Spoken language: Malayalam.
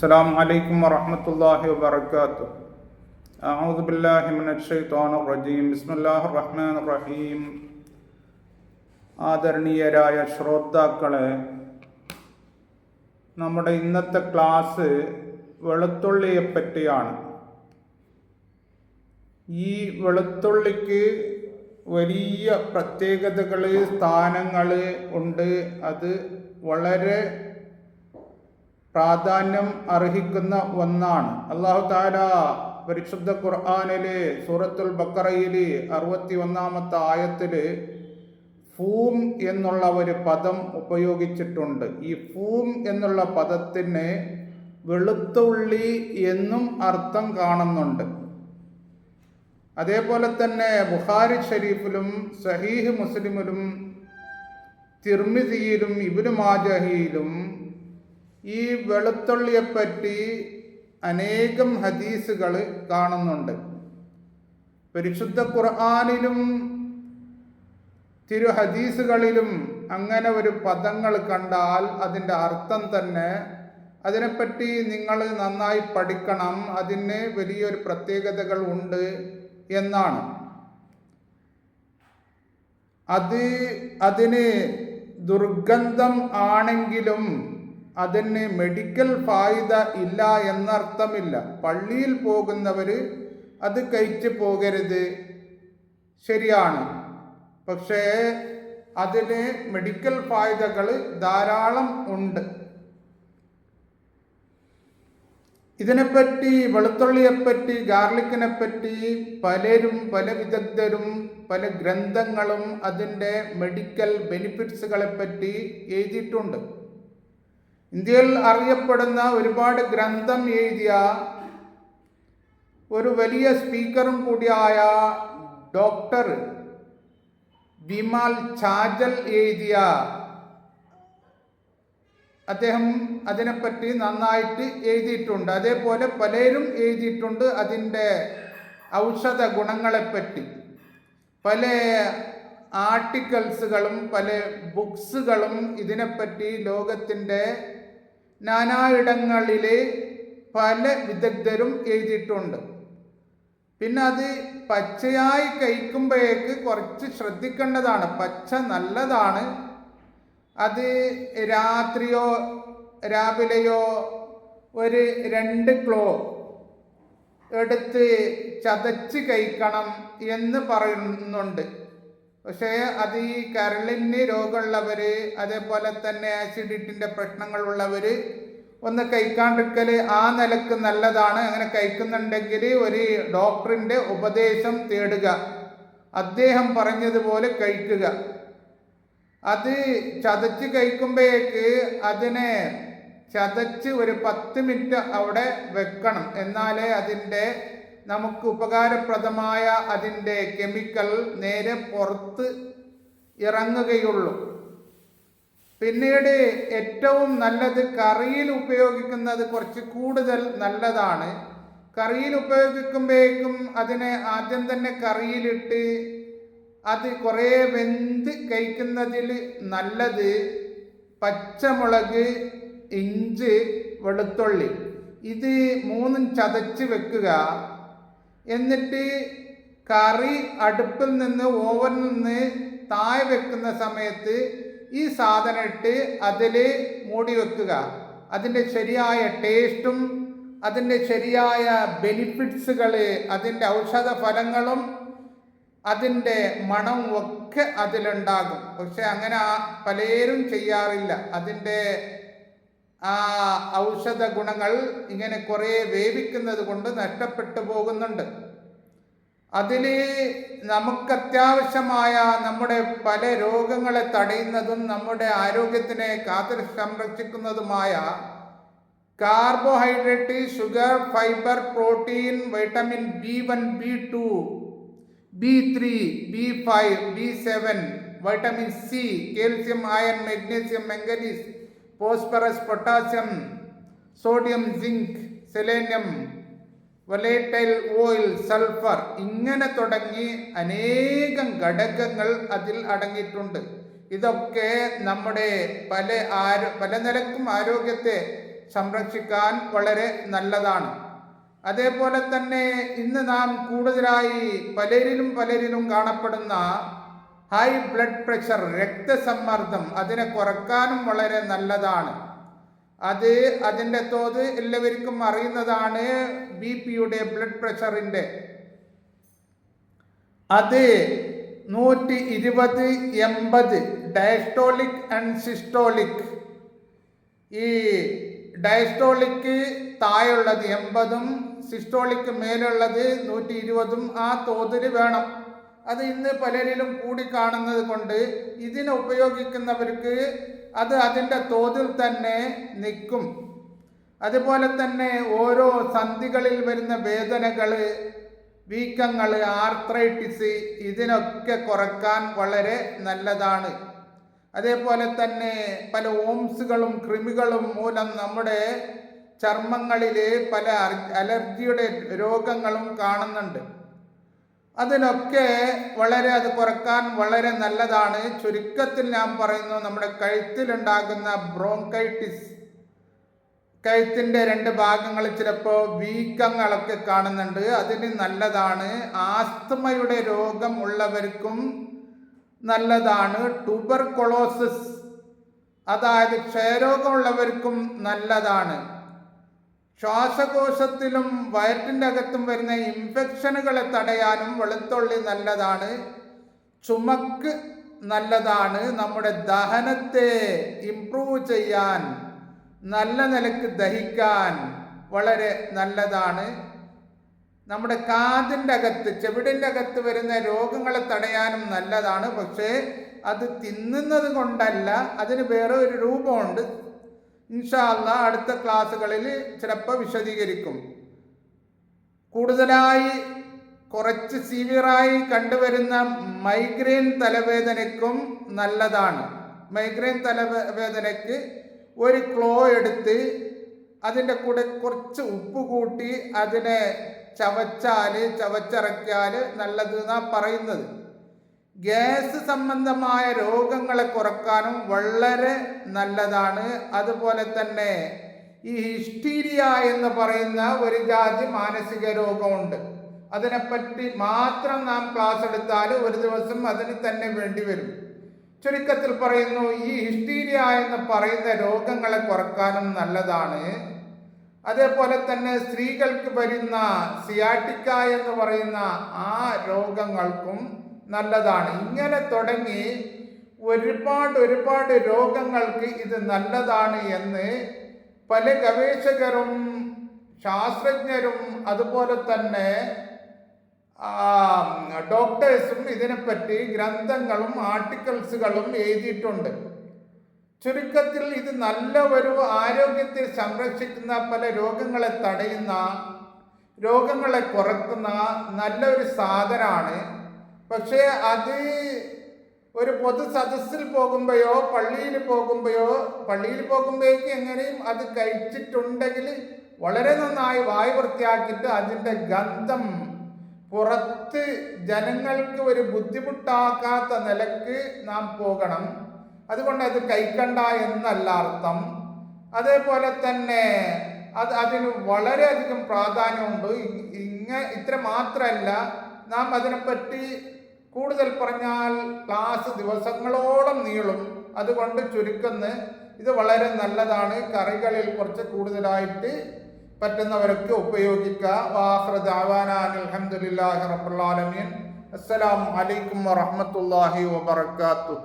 السلام عليكم ورحمة الله وبركاته أعوذ بالله من الشيطان الرجيم بسم الله الرحمن الرحيم ആദരണീയരായ ശ്രോതാക്കളെ നമ്മുടെ ഇന്നത്തെ ക്ലാസ് വെളുത്തുള്ളിയെ പറ്റിയാണ് ഈ വെളുത്തുള്ളിക്ക് വലിയ പ്രത്യേകതകൾ സ്ഥാനങ്ങൾ ഉണ്ട് അത് വളരെ പ്രാധാന്യം അർഹിക്കുന്ന ഒന്നാണ്. അള്ളാഹു താല പരിശുദ്ധ ഖുർആാനിൽ സൂറത്തുൽ ബക്കറയിൽ അറുപത്തി ഒന്നാമത്തെ ആയത്തിൽ ഫൂം എന്നുള്ള ഒരു പദം ഉപയോഗിച്ചിട്ടുണ്ട്. ഈ ഫൂം എന്നുള്ള പദത്തിന് വെളുത്തുള്ളി എന്നും അർത്ഥം കാണുന്നുണ്ട്. അതേപോലെ തന്നെ ബുഹാരി ഷരീഫിലും സഹീഹ് മുസ്ലിമിലും തിർമിതിയിലും ഇബിനു മാജഹിയിലും ഈ വെളുത്തുള്ളിയെപ്പറ്റി അനേകം ഹദീസുകൾ കാണുന്നുണ്ട്. പരിശുദ്ധ ഖുർആാനിലും തിരു ഹദീസുകളിലും അങ്ങനെ ഒരു പദങ്ങൾ കണ്ടാൽ അതിന്റെ അർത്ഥം തന്നെ അതിനെപ്പറ്റി നിങ്ങൾ നന്നായി പഠിക്കണം അതിന് വലിയൊരു പ്രത്യേകതകൾ ഉണ്ട് എന്നാണ്. അത് അതിന് ദുർഗന്ധം ആണെങ്കിലും അതിന് മെഡിക്കൽ ഫായിദ ഇല്ല എന്നർത്ഥമില്ല. പള്ളിയിൽ പോകുന്നവർ അത് കഴിച്ചു പോകരുത്. ശരിയാണ്. പക്ഷേ അതിന് മെഡിക്കൽ ഫായിദകൾ ധാരാളം ഉണ്ട്. ഇതിനെപ്പറ്റി വെളുത്തുള്ളിയെപ്പറ്റി ഗാർലിക്കിനെപ്പറ്റി പലരും പല വിദഗ്ധരും പല ഗ്രന്ഥങ്ങളും അതിന്റെ മെഡിക്കൽ ബെനിഫിറ്റ്സുകളെപ്പറ്റി എഴുതിയിട്ടുണ്ട്. ഇന്ത്യയിൽ അറിയപ്പെടുന്ന ഒരുപാട് ഗ്രന്ഥം എഴുതിയ ഒരു വലിയ സ്പീക്കറും കൂടിയായ ഡോക്ടർ വിമാൽ ചാജൽ എഴുതിയ അദ്ദേഹം അതിനെപ്പറ്റി നന്നായിട്ട് എഴുതിയിട്ടുണ്ട്. അതേപോലെ പലരും എഴുതിയിട്ടുണ്ട് അതിന്റെ ഔഷധ ഗുണങ്ങളെപ്പറ്റി. പല ആർട്ടിക്കിൾസുകളും പല ബുക്സുകളും ഇതിനെപ്പറ്റി ലോകത്തിന്റെ നാനായിടങ്ങളിൽ പല വിദഗ്ധരും എഴുതിയിട്ടുണ്ട്. പിന്നെ അത് പച്ചയായി കഴിക്കുമ്പോഴേക്ക് കുറച്ച് ശ്രദ്ധിക്കേണ്ടതാണ്. പച്ച നല്ലതാണ്. അത് രാത്രിയോ രാവിലെയോ ഒരു രണ്ട് ക്ലോ എടുത്ത് ചതച്ച് കഴിക്കണം എന്ന് പറയുന്നുണ്ട്. പക്ഷേ അത് ഈ കരളിന് രോഗമുള്ളവർ അതേപോലെ തന്നെ ആസിഡിറ്റിന്റെ പ്രശ്നങ്ങളുള്ളവർ ഒന്ന് കഴിക്കാണ്ടിരിക്കൽ ആ നിലയ്ക്ക് നല്ലതാണ്. അങ്ങനെ കഴിക്കുന്നുണ്ടെങ്കിൽ ഒരു ഡോക്ടറിന്റെ ഉപദേശം തേടുക. അദ്ദേഹം പറഞ്ഞതുപോലെ കഴിക്കുക. അത് ചതച്ച് കഴിക്കുമ്പോഴേക്ക് അതിനെ ചതച്ച് ഒരു പത്ത് മിനിറ്റ് അവിടെ വെക്കണം. എന്നാലേ അതിന്റെ നമുക്ക് ഉപകാരപ്രദമായ അതിന്റെ കെമിക്കൽ നേരെ പുറത്ത് ഇറങ്ങുകയുള്ളൂ. പിന്നീട് ഏറ്റവും നല്ലത് കറിയിൽ ഉപയോഗിക്കുന്നത് കുറച്ച് കൂടുതൽ നല്ലതാണ്. കറിയിൽ ഉപയോഗിക്കുമ്പോഴേക്കും അതിനെ ആദ്യം തന്നെ കറിയിലിട്ട് അത് കുറേ വെന്ത് കഴിക്കുന്നതിൽ നല്ലത് പച്ചമുളക് ഇഞ്ച് വെളുത്തുള്ളി. ഇത് മൂന്നും ചതച്ച് വെക്കുക. എന്നിട്ട് കറി അടുപ്പിൽ നിന്ന് ഓവനിൽ നിന്ന് താഴെ വെക്കുന്ന സമയത്ത് ഈ സാധനം ഇട്ട് അതിൽ മൂടി വെക്കുക. അതിന്റെ ശരിയായ ടേസ്റ്റും അതിന്റെ ശരിയായ ബെനിഫിറ്റ്സുകൾ അതിന്റെ ഔഷധ ഫലങ്ങളും അതിന്റെ മണവും ഒക്കെ അതിലുണ്ടാകും. പക്ഷെ അങ്ങനെ പലരും ചെയ്യാറില്ല. അതിന്റെ ആ ഔഷധ ഗുണങ്ങൾ ഇങ്ങനെ കുറേ വേവിക്കുന്നത് കൊണ്ട് നഷ്ടപ്പെട്ടു പോകുന്നുണ്ട്. അതിൽ നമുക്ക് അത്യാവശ്യമായ നമ്മുടെ പല രോഗങ്ങളെ തടയുന്നതും നമ്മുടെ ആരോഗ്യത്തിനെ കാത്തു സംരക്ഷിക്കുന്നതുമായ carbohydrate sugar fibre protein vitamin B one B two B three B five B seven vitamin C calcium iron magnesium manganese phosphorus potassium sodium zinc selenium volatile oil sulphur ഇങ്ങനെ തുടങ്ങി അനേകം ഘടകങ്ങൾ അതിൽ അടങ്ങിയിട്ടുണ്ട്. ഇതൊക്കെ നമ്മുടെ പല ആരോ പല നിലക്കും ആരോഗ്യത്തെ സംരക്ഷിക്കാൻ വളരെ നല്ലതാണ്. അതേപോലെ തന്നെ ഇന്ന് നാം കൂടുതലായി പലരിലും പലരിലും കാണപ്പെടുന്ന ഹൈ ബ്ലഡ് പ്രഷർ രക്തസമ്മർദ്ദം അതിനെ കുറക്കാനും വളരെ നല്ലതാണ്. അത് അതിന്റെ തോത് എല്ലാവർക്കും അറിയുന്നതാണ് ബി പിയുടെ ബ്ലഡ് പ്രഷറിന്റെ അത് നൂറ്റി ഇരുപത് എൺപത് ഡയസ്റ്റോളിക് ആൻഡ് സിസ്റ്റോളിക് ഈ ഡയസ്റ്റോളിക്ക് താഴെയുള്ളത് എൺപതും സിസ്റ്റോളിക്ക് മേലുള്ളത് നൂറ്റി ഇരുപതും ആ തോതിൽ വേണം. അത് ഇന്ന് പലരിലും കൂടി കാണുന്നത് കൊണ്ട് ഇതിനെ ഉപയോഗിക്കുന്നവർക്ക് അത് അതിന്റെ തോതിൽ തന്നെ നിൽക്കും. അതുപോലെ തന്നെ ഓരോ സന്ധികളിൽ വരുന്ന വേദനകൾ വീക്കങ്ങൾ ആർത്രൈറ്റിസ് ഇതിനൊക്കെ കുറയ്ക്കാൻ വളരെ നല്ലതാണ്. അതേപോലെ തന്നെ പല ഓംസുകളും കൃമികളും മൂലം നമ്മുടെ ചർമ്മങ്ങളിൽ പല അലർജിയുടെ രോഗങ്ങളും കാണുന്നുണ്ട്. അതിനൊക്കെ വളരെ അത് കുറയ്ക്കാൻ വളരെ നല്ലതാണ്. ചുരുക്കത്തിൽ ഞാൻ പറയുന്നു നമ്മുടെ കഴുത്തിലുണ്ടാകുന്ന ബ്രോങ്കൈറ്റിസ് കഴുത്തിന്റെ രണ്ട് ഭാഗങ്ങൾ ചിലപ്പോൾ വീക്കങ്ങളൊക്കെ കാണുന്നുണ്ട്. അതിന് നല്ലതാണ്. ആസ്തമയുടെ രോഗം ഉള്ളവർക്കും നല്ലതാണ്. ട്യൂബർകൊളോസിസ് അതായത് ക്ഷയരോഗമുള്ളവർക്കും നല്ലതാണ്. ശ്വാസകോശത്തിലും വയറ്റിന്റെ അകത്തും വരുന്ന ഇൻഫെക്ഷനുകളെ തടയാനും വെളുത്തുള്ളി നല്ലതാണ് ചുമക്ക് നല്ലതാണ് നമ്മുടെ ദഹനത്തെ ഇംപ്രൂവ് ചെയ്യാൻ നല്ല നിലയ്ക്ക് ദഹിക്കാൻ വളരെ നല്ലതാണ്. നമ്മുടെ കാതിന്റെ അകത്ത് ചെവിടിന്റെ അകത്ത് വരുന്ന രോഗങ്ങളെ തടയാനും നല്ലതാണ്. പക്ഷേ അത് തിന്നുന്നത് കൊണ്ടല്ല അതിന് വേറെ ഒരു രൂപമുണ്ട്. ഇൻഷാല്ല അടുത്ത ക്ലാസ്സുകളിൽ ചിലപ്പോൾ വിശദീകരിക്കും. കൂടുതലായി കുറച്ച് സീവിയറായി കണ്ടുവരുന്ന മൈഗ്രെയിൻ തലവേദനയ്ക്കും നല്ലതാണ്. മൈഗ്രെയിൻ തലവേദനയ്ക്ക് ഒരു ക്ലോ എടുത്ത് അതിന്റെ കൂടെ കുറച്ച് ഉപ്പ് കൂട്ടി അതിനെ ചവച്ചാൽ ചവച്ചിറക്കിയാൽ നല്ലത് എന്നാണ് പറയുന്നത്. ഗ്യാസ് സംബന്ധമായ രോഗങ്ങളെ കുറക്കാനും വളരെ നല്ലതാണ്. അതുപോലെ തന്നെ ഈ ഹിസ്റ്റീരിയ എന്ന് പറയുന്ന ഒരു ജാതി മാനസിക രോഗമുണ്ട്. അതിനെപ്പറ്റി മാത്രം നാം ക്ലാസ് എടുത്താൽ ഒരു ദിവസം അതിന് തന്നെ വേണ്ടി വരും. ചുരുക്കത്തിൽ പറയുന്നു ഈ ഹിസ്റ്റീരിയ എന്ന് പറയുന്ന രോഗങ്ങളെ കുറക്കാനും നല്ലതാണ്. അതേപോലെ തന്നെ സ്ത്രീകൾക്ക് വരുന്ന സിയാട്ടിക്ക എന്ന് പറയുന്ന ആ രോഗങ്ങൾക്കും നല്ലതാണ്. ഇങ്ങനെ തുടങ്ങി ഒരുപാട് ഒരുപാട് രോഗങ്ങൾക്ക് ഇത് നല്ലതാണ് എന്ന് പല ഗവേഷകരും ശാസ്ത്രജ്ഞരും അതുപോലെ തന്നെ ഡോക്ടേഴ്സും ഇതിനെപ്പറ്റി ഗ്രന്ഥങ്ങളും ആർട്ടിക്കിൾസുകളും എഴുതിയിട്ടുണ്ട്. ചുരുക്കത്തിൽ ഇത് നല്ല ഒരു ആരോഗ്യത്തെ സംരക്ഷിക്കുന്ന പല രോഗങ്ങളെ തടയുന്ന രോഗങ്ങളെ കുറക്കുന്ന നല്ലൊരു സാധനമാണ് പക്ഷേ അത് ഒരു പൊതു സദസ്സിൽ പോകുമ്പോഴോ പള്ളിയിൽ പോകുമ്പോഴോ പള്ളിയിൽ പോകുമ്പോഴേക്ക് എങ്ങനെയും അത് കഴിച്ചിട്ടുണ്ടെങ്കിൽ വളരെ നന്നായി വായു വൃത്തിയാക്കിയിട്ട് അതിന്റെ ഗന്ധം പുറത്ത് ജനങ്ങൾക്ക് ഒരു ബുദ്ധിമുട്ടാക്കാത്ത നിലയ്ക്ക് നാം പോകണം. അതുകൊണ്ട് അത് കൈക്കണ്ട എന്നല്ല അർത്ഥം. അതേപോലെ തന്നെ അത് അതിന് വളരെയധികം പ്രാധാന്യമുണ്ട്. ഇങ്ങ ഇത്ര മാത്രമല്ല നാം അതിനെപ്പറ്റി കൂടുതൽ പറഞ്ഞാൽ ക്ലാസ് ദിവസങ്ങളോളം നീളും. അതുകൊണ്ട് ചുരുക്കുന്ന ഇത് വളരെ നല്ലതാണ്. കറികളിൽ കുറച്ച് കൂടുതലായിട്ട് പറ്റുന്നവരൊക്കെ ഉപയോഗിക്കുക അലഹമുല്ലാഹി റബ്ബുലാലമീൻ അസ്സലാമു അലൈക്കും വറഹമത്തല്ലാഹി വബർക്കാത്തു